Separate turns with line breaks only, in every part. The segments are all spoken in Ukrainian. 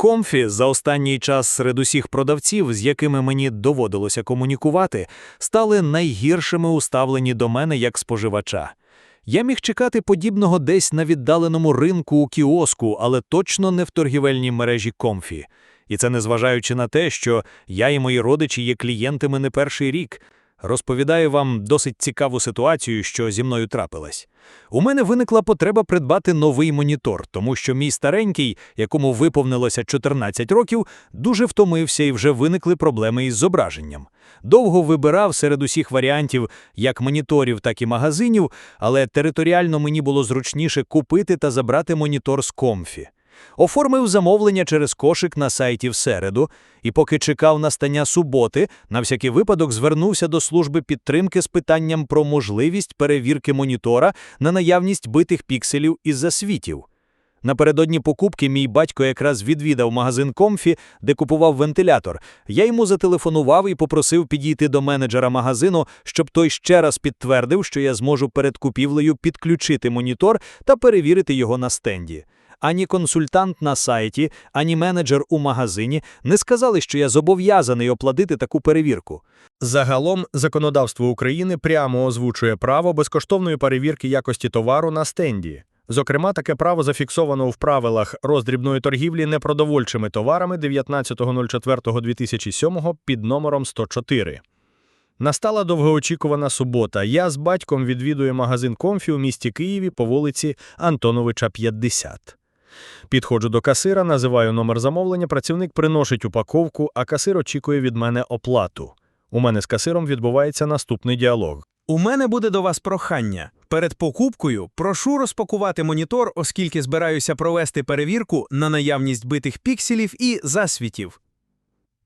Комфі за останній час серед усіх продавців, з якими мені доводилося комунікувати, стали найгіршими уставлені до мене як споживача. Я міг чекати подібного десь на віддаленому ринку у кіоску, але точно не в торгівельній мережі Комфі. І це незважаючи на те, що я і мої родичі є клієнтами не перший рік. Розповідаю вам досить цікаву ситуацію, що зі мною трапилась. У мене виникла потреба придбати новий монітор, тому що мій старенький, якому виповнилося 14 років, дуже втомився і вже виникли проблеми із зображенням. Довго вибирав серед усіх варіантів як моніторів, так і магазинів, але територіально мені було зручніше купити та забрати монітор з комфі. Оформив замовлення через кошик на сайті в середу, і поки чекав настання суботи, на всякий випадок звернувся до служби підтримки з питанням про можливість перевірки монітора на наявність битих пікселів із засвітів. Напередодні покупки мій батько якраз відвідав магазин Комфі, де купував вентилятор. Я йому зателефонував і попросив підійти до менеджера магазину, щоб той ще раз підтвердив, що я зможу перед купівлею підключити монітор та перевірити його на стенді. Ані консультант на сайті, ані менеджер у магазині не сказали, що я зобов'язаний оплатити таку перевірку.
Загалом, законодавство України прямо озвучує право безкоштовної перевірки якості товару на стенді. Зокрема, таке право зафіксовано в правилах роздрібної торгівлі непродовольчими товарами 19.04.2007 під номером 104. Настала довгоочікувана субота. Я з батьком відвідую магазин Комфі у місті Києві по вулиці Антоновича, 50. Підходжу до касира, називаю номер замовлення, працівник приносить упаковку, а касир очікує від мене оплату. У мене з касиром відбувається наступний діалог.
У мене буде до вас прохання. Перед покупкою прошу розпакувати монітор, оскільки збираюся провести перевірку на наявність битих пікселів і засвітів.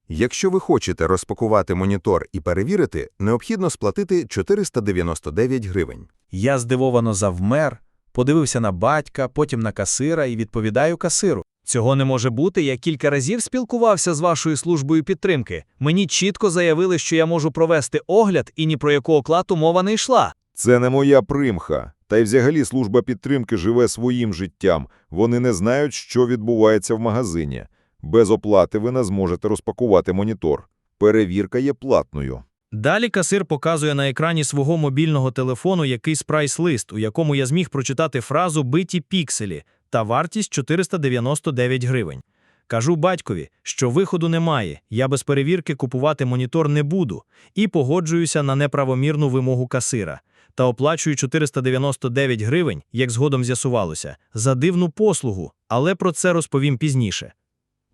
Якщо ви хочете розпакувати монітор і перевірити, необхідно сплатити 499 гривень.
Я здивовано завмер, подивився на батька, потім на касира і відповідаю касиру.
Цього не може бути. Я кілька разів спілкувався з вашою службою підтримки. Мені чітко заявили, що я можу провести огляд, і ні про яку оклату мова не йшла.
Це не моя примха. Та й взагалі служба підтримки живе своїм життям. Вони не знають, що відбувається в магазині. Без оплати ви не зможете розпакувати монітор. Перевірка є платною.
Далі касир показує на екрані свого мобільного телефону якийсь прайс-лист, у якому я зміг прочитати фразу биті пікселі та вартість 499 гривень. Кажу батькові, що виходу немає, я без перевірки купувати монітор не буду, і погоджуюся на неправомірну вимогу касира. Та оплачую 499 гривень, як згодом з'ясувалося, за дивну послугу, але про це розповім пізніше.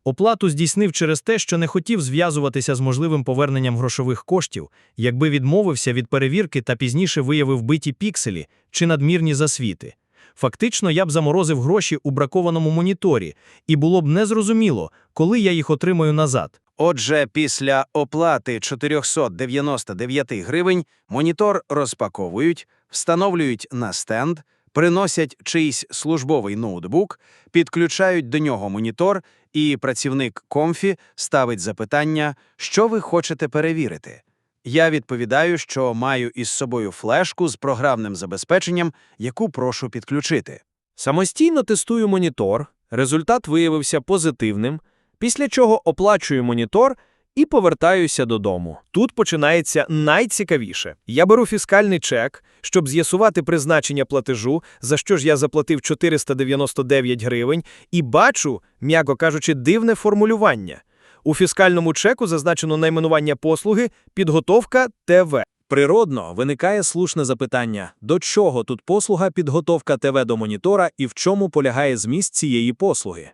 Оплату здійснив через те, що не хотів зв'язуватися з можливим поверненням грошових коштів, якби відмовився від перевірки та пізніше виявив биті пікселі чи надмірні засвіти. Фактично, я б заморозив гроші у бракованому моніторі, і було б незрозуміло, коли я їх отримаю назад.
Отже, після оплати 499 гривень монітор розпаковують, встановлюють на стенд, приносять чийсь службовий ноутбук, підключають до нього монітор, і працівник комфі ставить запитання, що ви хочете перевірити. Я відповідаю, що маю із собою флешку з програмним забезпеченням, яку прошу підключити.
Самостійно тестую монітор, результат виявився позитивним, після чого оплачую монітор і повертаюся додому. Тут починається найцікавіше. Я беру фіскальний чек, щоб з'ясувати призначення платежу, за що ж я заплатив 499 гривень, і бачу, м'яко кажучи, дивне формулювання. У фіскальному чеку зазначено найменування послуги «Підготовка ТВ». Природно виникає слушне запитання, до чого тут послуга підготовка ТВ до монітора і в чому полягає зміст цієї послуги.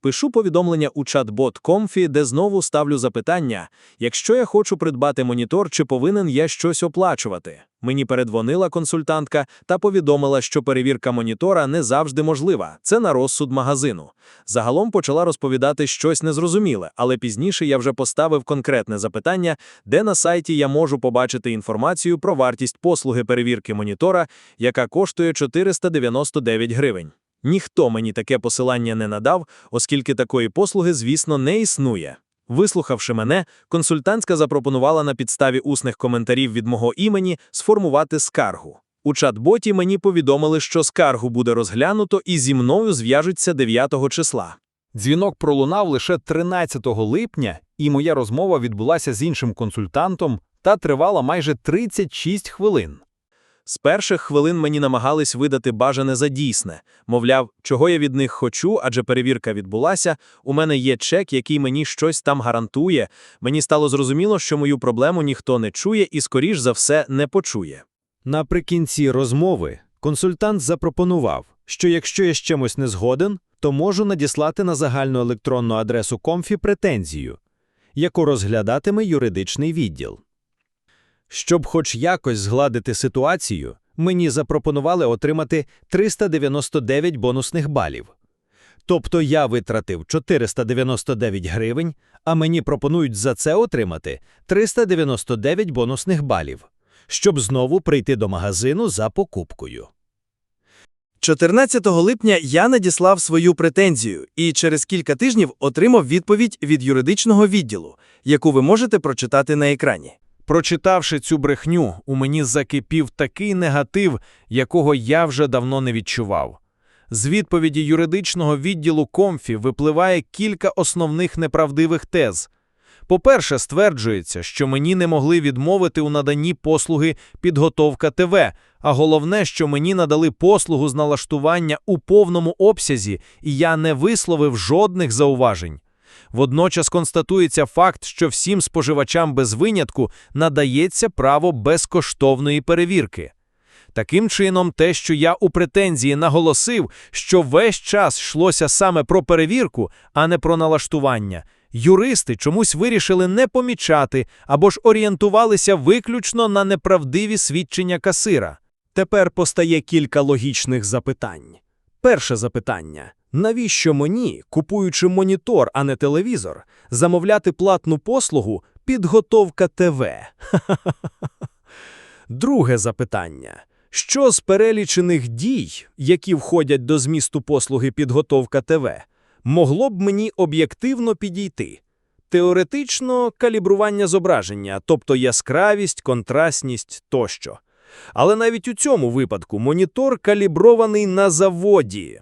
Пишу повідомлення у чат-бот Comfy, де знову ставлю запитання, якщо я хочу придбати монітор, чи повинен я щось оплачувати. Мені передзвонила консультантка та повідомила, що перевірка монітора не завжди можлива. Це на розсуд магазину. Загалом почала розповідати щось незрозуміле, але пізніше я вже поставив конкретне запитання, де на сайті я можу побачити інформацію про вартість послуги перевірки монітора, яка коштує 499 гривень. Ніхто мені таке посилання не надав, оскільки такої послуги, звісно, не існує. Вислухавши мене, консультантська запропонувала на підставі усних коментарів від мого імені сформувати скаргу. У чат-боті мені повідомили, що скаргу буде розглянуто і зі мною зв'яжуться 9 числа.
Дзвінок пролунав лише 13 липня, і моя розмова відбулася з іншим консультантом та тривала майже 36 хвилин.
З перших хвилин мені намагались видати бажане за дійсне. Мовляв, чого я від них хочу, адже перевірка відбулася, у мене є чек, який мені щось там гарантує. Мені стало зрозуміло, що мою проблему ніхто не чує і, скоріш за все, не почує.
Наприкінці розмови консультант запропонував, що якщо я з чимось не згоден, то можу надіслати на загальну електронну адресу Комфі претензію, яку розглядатиме юридичний відділ. Щоб хоч якось згладити ситуацію, мені запропонували отримати 399 бонусних балів. Тобто я витратив 499 гривень, а мені пропонують за це отримати 399 бонусних балів, щоб знову прийти до магазину за покупкою.
14 липня я надіслав свою претензію і через кілька тижнів отримав відповідь від юридичного відділу, яку ви можете прочитати на екрані.
Прочитавши цю брехню, у мені закипів такий негатив, якого я вже давно не відчував. З відповіді юридичного відділу Комфі випливає кілька основних неправдивих тез. По-перше, стверджується, що мені не могли відмовити у наданні послуги підготовка ТВ, а головне, що мені надали послугу з налаштування у повному обсязі, і я не висловив жодних зауважень. Водночас констатується факт, що всім споживачам без винятку надається право безкоштовної перевірки. Таким чином, те, що я у претензії наголосив, що весь час йшлося саме про перевірку, а не про налаштування, юристи чомусь вирішили не помічати або ж орієнтувалися виключно на неправдиві свідчення касира. Тепер постає кілька логічних запитань. Перше запитання. Навіщо мені, купуючи монітор, а не телевізор, замовляти платну послугу підготовка ТВ? Друге запитання. Що з перелічених дій, які входять до змісту послуги підготовка ТВ, могло б мені об'єктивно підійти? Теоретично калібрування зображення, тобто яскравість, контрастність тощо. Але навіть у цьому випадку монітор калібрований на заводі.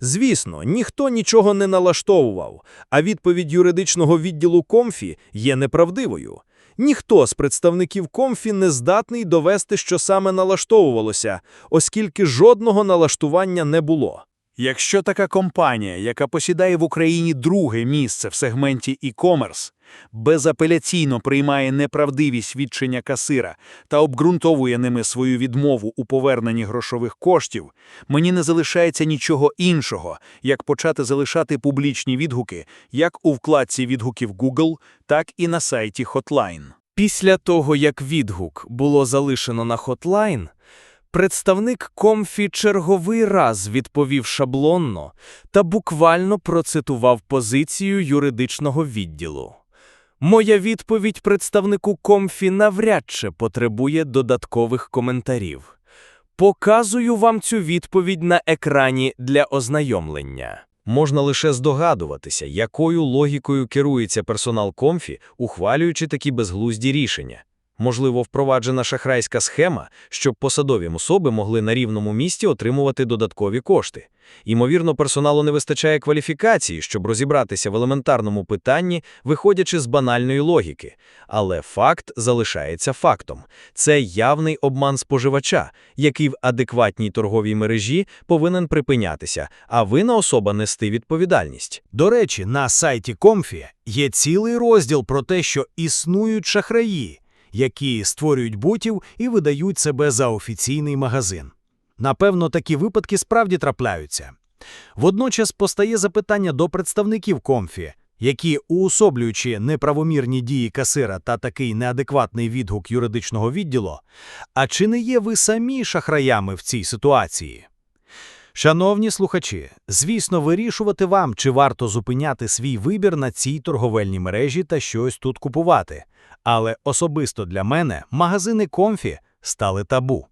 Звісно, ніхто нічого не налаштовував, а відповідь юридичного відділу Комфі є неправдивою. Ніхто з представників Комфі не здатний довести, що саме налаштовувалося, оскільки жодного налаштування не було.
Якщо така компанія, яка посідає в Україні друге місце в сегменті e-commerce, безапеляційно приймає неправдиві свідчення касира та обґрунтовує ними свою відмову у поверненні грошових коштів, мені не залишається нічого іншого, як почати залишати публічні відгуки як у вкладці відгуків Google, так і на сайті Hotline.
Після того, як відгук було залишено на хотлайн, представник Комфі черговий раз відповів шаблонно та буквально процитував позицію юридичного відділу. Моя відповідь представнику Комфі навряд чи потребує додаткових коментарів. Показую вам цю відповідь на екрані для ознайомлення.
Можна лише здогадуватися, якою логікою керується персонал Комфі, ухвалюючи такі безглузді рішення. Можливо, впроваджена шахрайська схема, щоб посадові особи могли на рівному місці отримувати додаткові кошти. Ймовірно, персоналу не вистачає кваліфікації, щоб розібратися в елементарному питанні, виходячи з банальної логіки. Але факт залишається фактом. Це явний обман споживача, який в адекватній торговій мережі повинен припинятися, а винна особа нести відповідальність.
До речі, на сайті Комфі є цілий розділ про те, що існують шахраї, які створюють ботів і видають себе за офіційний магазин. Напевно, такі випадки справді трапляються. Водночас постає запитання до представників Комфі, які, уособлюючи неправомірні дії касира та такий неадекватний відгук юридичного відділу, а чи не є ви самі шахраями в цій ситуації? Шановні слухачі, звісно, вирішувати вам, чи варто зупиняти свій вибір на цій торговельній мережі та щось тут купувати. Але особисто для мене магазини Комфі стали табу.